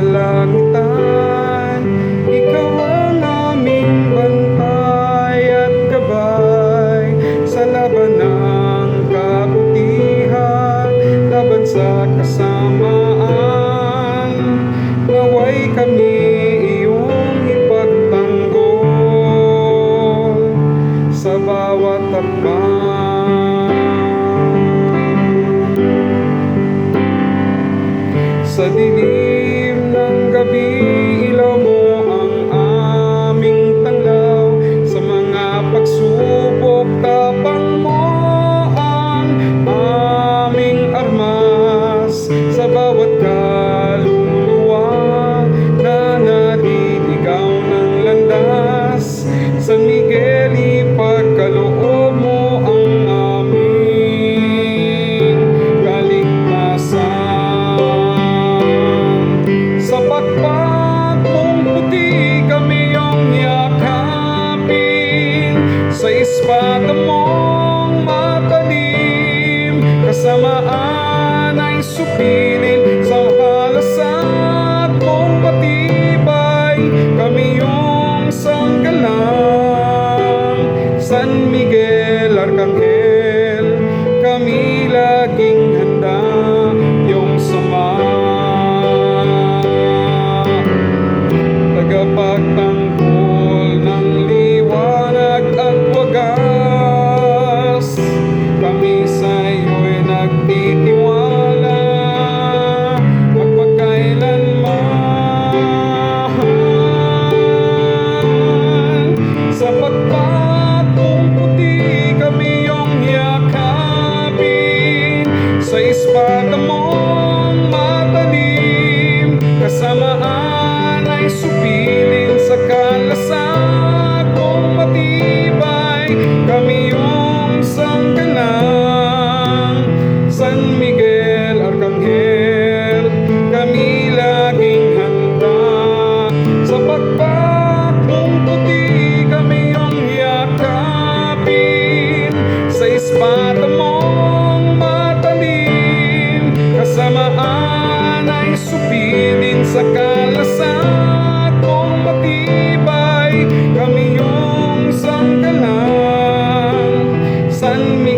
kalangitan Ikaw ang aming bantay at gabay. Sa laban ng kabutihan Laban sa kasamaan. Naway kami Sa San Miguel Arcangel disparo mong matalim Kasamaan ay supilin sa kalasat mong matibay. Kami yung sangkalang sanmi